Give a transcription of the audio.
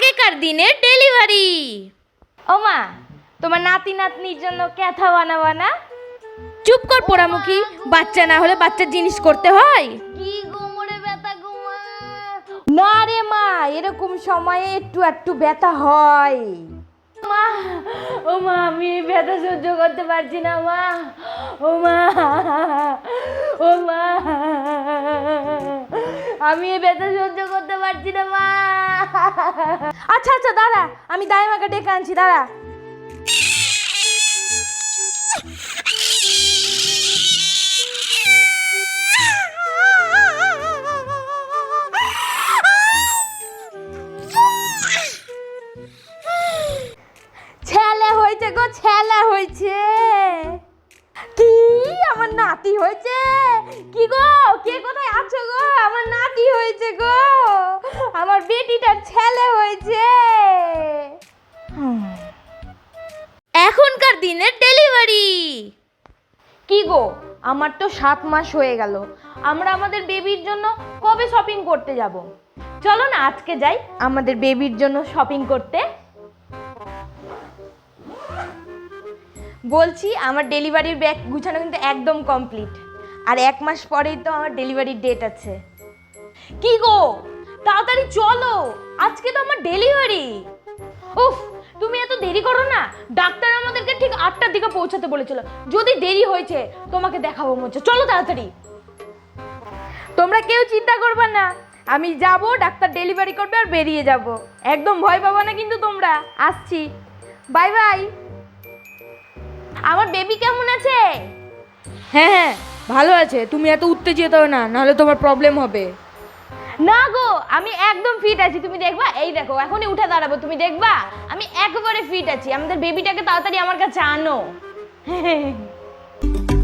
আগেকার দিনের ডেলিভারি। ও মা তোমার নাতি নাতনির জন্য ক্যাথা বানাবা না চুপ কর পোড়ামুখী বাচ্চা না হলে বাচ্চার জিনিস করতে হয়। কি কোমরে ব্যথা গোমা না রে মা এরকম সময়ে একটু একটু ব্যথা হয়। মা ও মা আমি এই ব্যথা সহ্য করতে পারছি না মা। ও মা ও মা আমি এই ব্যথা সহ্য করতে পারছি না আচ্ছা আচ্ছা দাঁড়া, আমি দাইমাকে ডেকে আনছি, দাঁড়া। হয়েছে গো হয়েছে। কি, আমার নাতি হয়েছে? কি গো, কে কোথায় আছো গো? আমার নাতি হয়েছে গো। হয়েছে। এখনকার দিনের ডেলিভারি। কি গো আমার তো সাত মাস হয়ে গেল। আমরা আমাদের বেবির জন্য কবে শপিং করতে যাব? চলো না আজকে যাই আমাদের বেবির জন্য শপিং করতে। বলছি আমার ডেলিভারির ব্যাগ গুছানো কিন্তু একদম কমপ্লিট আর এক মাস পরেই তো আমার ডেলিভারির ডেট আছে। কি গো তাড়াতাড়ি চলো। আজকে তো আমার ডেলিভারি উফ, তুমি এত দেরি করো না। ডাক্তার আমাদেরকে ঠিক আটটার দিকে পৌঁছাতে বলেছিল। যদি দেরি হয়েছে, তোমাকে দেখাবো মনে হচ্ছে চলো তাড়াতাড়ি। তোমরা কেউ চিন্তা করবে না। আমি যাব, ডাক্তার ডেলিভারি করবে আর বেরিয়ে যাব। একদম ভয় পাবো না কিন্তু তোমরা। আসছি। বাই বাই আমার বেবি কেমন আছে? হ্যাঁ হ্যাঁ ভালো আছে। তুমি এত উত্তেজিত না, নাহলে তোমার প্রবলেম হবে। না গো, আমি একদম ফিট আছি। তুমি দেখবা? এই দেখো, এখনই উঠে দাঁড়াবো। তুমি দেখবা? আমি একেবারে ফিট আছি। আমাদের বেবিটাকে তাড়াতাড়ি আমার কাছে আনো।